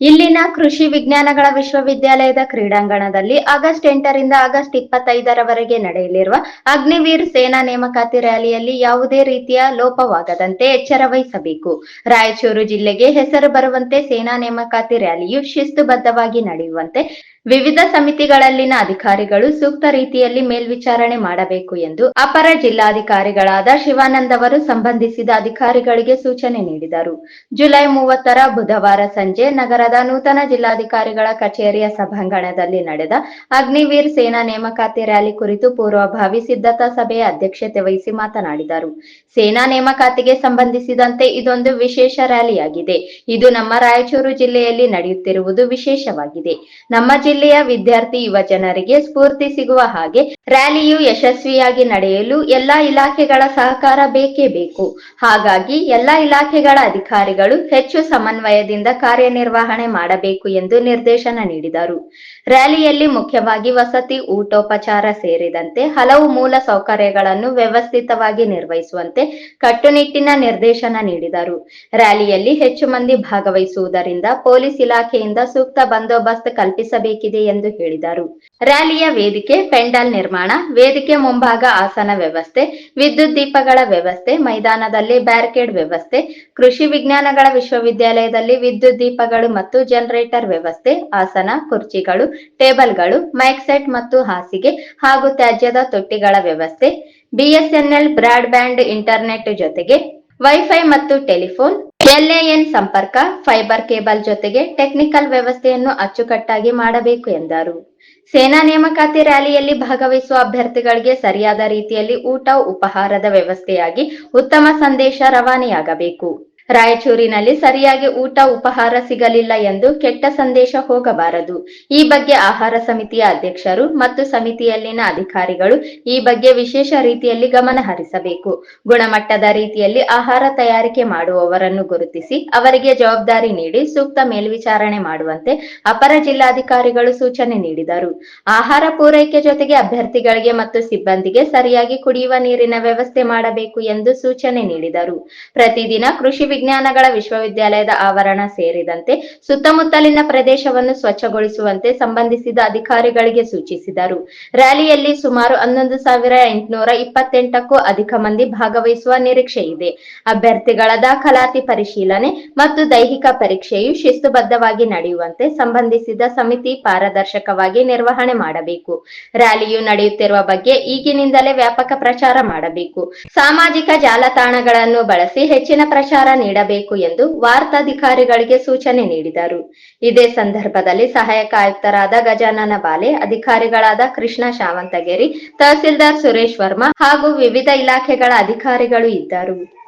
ಇಲ್ಲಿನ ಕೃಷಿ ವಿಜ್ಞಾನಗಳ ವಿಶ್ವವಿದ್ಯಾಲಯದ ಕ್ರೀಡಾಂಗಣದಲ್ಲಿ ಆಗಸ್ಟ್ ಎಂಟರಿಂದ ಆಗಸ್ಟ್ ಇಪ್ಪತ್ತೈದರವರೆಗೆ ನಡೆಯಲಿರುವ ಅಗ್ನಿವೀರ್ ಸೇನಾ ನೇಮಕಾತಿ ರ್ಯಾಲಿಯಲ್ಲಿ ಯಾವುದೇ ರೀತಿಯ ಲೋಪವಾಗದಂತೆ ಎಚ್ಚರ ವಹಿಸಬೇಕು. ರಾಯಚೂರು ಜಿಲ್ಲೆಗೆ ಹೆಸರು ಬರುವಂತೆ ಸೇನಾ ನೇಮಕಾತಿ ರ್ಯಾಲಿಯು ಶಿಸ್ತುಬದ್ಧವಾಗಿ ನಡೆಯುವಂತೆ ವಿವಿಧ ಸಮಿತಿಗಳಲ್ಲಿನ ಅಧಿಕಾರಿಗಳು ಸೂಕ್ತ ರೀತಿಯಲ್ಲಿ ಮೇಲ್ವಿಚಾರಣೆ ಮಾಡಬೇಕು ಎಂದು ಅಪರ ಜಿಲ್ಲಾಧಿಕಾರಿಗಳಾದ ಶಿವಾನಂದ್ ಅವರು ಸಂಬಂಧಿಸಿದ ಅಧಿಕಾರಿಗಳಿಗೆ ಸೂಚನೆ ನೀಡಿದರು. ಜುಲೈ ಮೂವತ್ತರ ಬುಧವಾರ ಸಂಜೆ ನಗರದ ನೂತನ ಜಿಲ್ಲಾಧಿಕಾರಿಗಳ ಕಚೇರಿಯ ಸಭಾಂಗಣದಲ್ಲಿ ನಡೆದ ಅಗ್ನಿವೀರ್ ಸೇನಾ ನೇಮಕಾತಿ ರ್ಯಾಲಿ ಕುರಿತು ಪೂರ್ವಭಾವಿ ಸಿದ್ಧತಾ ಸಭೆಯ ಅಧ್ಯಕ್ಷತೆ ವಹಿಸಿ ಮಾತನಾಡಿದರು. ಸೇನಾ ನೇಮಕಾತಿಗೆ ಸಂಬಂಧಿಸಿದಂತೆ ಇದೊಂದು ವಿಶೇಷ ರ್ಯಾಲಿಯಾಗಿದೆ. ಇದು ನಮ್ಮ ರಾಯಚೂರು ಜಿಲ್ಲೆಯಲ್ಲಿ ನಡೆಯುತ್ತಿರುವುದು ವಿಶೇಷವಾಗಿದೆ. ನಮ್ಮ ಜಿಲ್ಲೆಯ ವಿದ್ಯಾರ್ಥಿ ಯುವಜನರಿಗೆ ಸ್ಫೂರ್ತಿ ಸಿಗುವ ಹಾಗೆ ರ್ಯಾಲಿಯು ಯಶಸ್ವಿಯಾಗಿ ನಡೆಯಲು ಎಲ್ಲಾ ಇಲಾಖೆಗಳ ಸಹಕಾರ ಬೇಕೇ ಬೇಕು. ಹಾಗಾಗಿ ಎಲ್ಲಾ ಇಲಾಖೆಗಳ ಅಧಿಕಾರಿಗಳು ಹೆಚ್ಚು ಸಮನ್ವಯದಿಂದ ಕಾರ್ಯನಿರ್ವಹಣೆ ಮಾಡಬೇಕು ಎಂದು ನಿರ್ದೇಶನ ನೀಡಿದರು. ರ್ಯಾಲಿಯಲ್ಲಿ ಮುಖ್ಯವಾಗಿ ವಸತಿ, ಊಟೋಪಚಾರ ಸೇರಿದಂತೆ ಹಲವು ಮೂಲ ಸೌಕರ್ಯಗಳನ್ನು ವ್ಯವಸ್ಥಿತವಾಗಿ ನಿರ್ವಹಿಸುವಂತೆ ಕಟ್ಟುನಿಟ್ಟಿನ ನಿರ್ದೇಶನ ನೀಡಿದರು. ರ್ಯಾಲಿಯಲ್ಲಿ ಹೆಚ್ಚು ಮಂದಿ ಭಾಗವಹಿಸುವುದರಿಂದ ಪೊಲೀಸ್ ಇಲಾಖೆಯಿಂದ ಸೂಕ್ತ ಬಂದೋಬಸ್ತ್ ಕಲ್ಪಿಸಬೇಕಿದೆ ಎಂದು ಹೇಳಿದರು. ರ್ಯಾಲಿಯ ವೇದಿಕೆ ಪೆಂಡಾಲ್ ನಿರ್ಮಾಣ, ವೇದಿಕೆ ಮುಂಭಾಗ ಆಸನ ವ್ಯವಸ್ಥೆ, ವಿದ್ಯುತ್ ದೀಪಗಳ ವ್ಯವಸ್ಥೆ, ಮೈದಾನದಲ್ಲಿ ಬ್ಯಾರಿಕೇಡ್ ವ್ಯವಸ್ಥೆ, ಕೃಷಿ ವಿಜ್ಞಾನಗಳ ವಿಶ್ವವಿದ್ಯಾಲಯದಲ್ಲಿ ವಿದ್ಯುತ್ ದೀಪಗಳು ಮತ್ತು ಜನರೇಟರ್ ವ್ಯವಸ್ಥೆ, ಆಸನ, ಕುರ್ಚಿಗಳು, ಟೇಬಲ್ಗಳು, ಮೈಕ್ ಸೆಟ್ ಮತ್ತು ಹಾಸಿಗೆ ಹಾಗೂ ತ್ಯಾಜ್ಯದ ತೊಟ್ಟಿಗಳ ವ್ಯವಸ್ಥೆ, ಬಿಎಸ್ಎನ್ಎಲ್ ಬ್ರಾಡ್ಬ್ಯಾಂಡ್ ಇಂಟರ್ನೆಟ್ ಜೊತೆಗೆ ವೈಫೈ ಮತ್ತು ಟೆಲಿಫೋನ್ ಎಲ್ಎಎನ್ ಸಂಪರ್ಕ, ಫೈಬರ್ ಕೇಬಲ್ ಜೊತೆಗೆ ಟೆಕ್ನಿಕಲ್ ವ್ಯವಸ್ಥೆಯನ್ನು ಅಚ್ಚುಕಟ್ಟಾಗಿ ಮಾಡಬೇಕು ಎಂದರು. ಸೇನಾ ನೇಮಕಾತಿ ರ್ಯಾಲಿಯಲ್ಲಿ ಭಾಗವಹಿಸುವ ಅಭ್ಯರ್ಥಿಗಳಿಗೆ ಸರಿಯಾದ ರೀತಿಯಲ್ಲಿ ಊಟ, ಉಪಹಾರದ ವ್ಯವಸ್ಥೆಯಾಗಿ ಉತ್ತಮ ಸಂದೇಶ ರವಾನೆಯಾಗಬೇಕು. ರಾಯಚೂರಿನಲ್ಲಿ ಸರಿಯಾಗಿ ಊಟ ಉಪಹಾರ ಸಿಗಲಿಲ್ಲ ಎಂದು ಕೆಟ್ಟ ಸಂದೇಶ ಹೋಗಬಾರದು. ಈ ಬಗ್ಗೆ ಆಹಾರ ಸಮಿತಿಯ ಅಧ್ಯಕ್ಷರು ಮತ್ತು ಸಮಿತಿಯಲ್ಲಿನ ಅಧಿಕಾರಿಗಳು ಈ ಬಗ್ಗೆ ವಿಶೇಷ ರೀತಿಯಲ್ಲಿ ಗಮನ ಹರಿಸಬೇಕು. ಗುಣಮಟ್ಟದ ರೀತಿಯಲ್ಲಿ ಆಹಾರ ತಯಾರಿಕೆ ಮಾಡುವವರನ್ನು ಗುರುತಿಸಿ ಅವರಿಗೆ ಜವಾಬ್ದಾರಿ ನೀಡಿ ಸೂಕ್ತ ಮೇಲ್ವಿಚಾರಣೆ ಮಾಡುವಂತೆ ಅಪರ ಜಿಲ್ಲಾಧಿಕಾರಿಗಳು ಸೂಚನೆ ನೀಡಿದರು. ಆಹಾರ ಪೂರೈಕೆ ಜೊತೆಗೆ ಅಭ್ಯರ್ಥಿಗಳಿಗೆ ಮತ್ತು ಸಿಬ್ಬಂದಿಗೆ ಸರಿಯಾಗಿ ಕುಡಿಯುವ ನೀರಿನ ವ್ಯವಸ್ಥೆ ಮಾಡಬೇಕು ಎಂದು ಸೂಚನೆ ನೀಡಿದರು. ಪ್ರತಿದಿನ ಕೃಷಿ ವಿಜ್ಞಾನಗಳ ವಿಶ್ವವಿದ್ಯಾಲಯದ ಆವರಣ ಸೇರಿದಂತೆ ಸುತ್ತಮುತ್ತಲಿನ ಪ್ರದೇಶವನ್ನು ಸ್ವಚ್ಛಗೊಳಿಸುವಂತೆ ಸಂಬಂಧಿಸಿದ ಅಧಿಕಾರಿಗಳಿಗೆ ಸೂಚಿಸಿದರು. ರ್ಯಾಲಿಯಲ್ಲಿ ಸುಮಾರು ಹನ್ನೊಂದು ಸಾವಿರ ಎಂಟುನೂರ ಇಪ್ಪತ್ತೆಂಟಕ್ಕೂ ಅಧಿಕ ಮಂದಿ ಭಾಗವಹಿಸುವ ನಿರೀಕ್ಷೆ ಇದೆ. ಅಭ್ಯರ್ಥಿಗಳ ದಾಖಲಾತಿ ಪರಿಶೀಲನೆ ಮತ್ತು ದೈಹಿಕ ಪರೀಕ್ಷೆಯು ಶಿಸ್ತುಬದ್ಧವಾಗಿ ನಡೆಯುವಂತೆ ಸಂಬಂಧಿಸಿದ ಸಮಿತಿ ಪಾರದರ್ಶಕವಾಗಿ ನಿರ್ವಹಣೆ ಮಾಡಬೇಕು. ರ್ಯಾಲಿಯು ನಡೆಯುತ್ತಿರುವ ಬಗ್ಗೆ ಈಗಿನಿಂದಲೇ ವ್ಯಾಪಕ ಪ್ರಚಾರ ಮಾಡಬೇಕು. ಸಾಮಾಜಿಕ ಜಾಲತಾಣಗಳನ್ನು ಬಳಸಿ ಹೆಚ್ಚಿನ ಪ್ರಚಾರ ನೀಡಬೇಕು ಎಂದು ವಾರ್ತಾಧಿಕಾರಿಗಳಿಗೆ ಸೂಚನೆ ನೀಡಿದರು. ಇದೇ ಸಂದರ್ಭದಲ್ಲಿ ಸಹಾಯಕ ಆಯುಕ್ತರಾದ ಗಜಾನನ ಬಾಲೆ, ಅಧಿಕಾರಿಗಳಾದ ಕೃಷ್ಣ ಶಾವಂತಗೇರಿ, ತಹಸೀಲ್ದಾರ್ ಸುರೇಶ್ ವರ್ಮಾ ಹಾಗೂ ವಿವಿಧ ಇಲಾಖೆಗಳ ಅಧಿಕಾರಿಗಳು ಇದ್ದರು.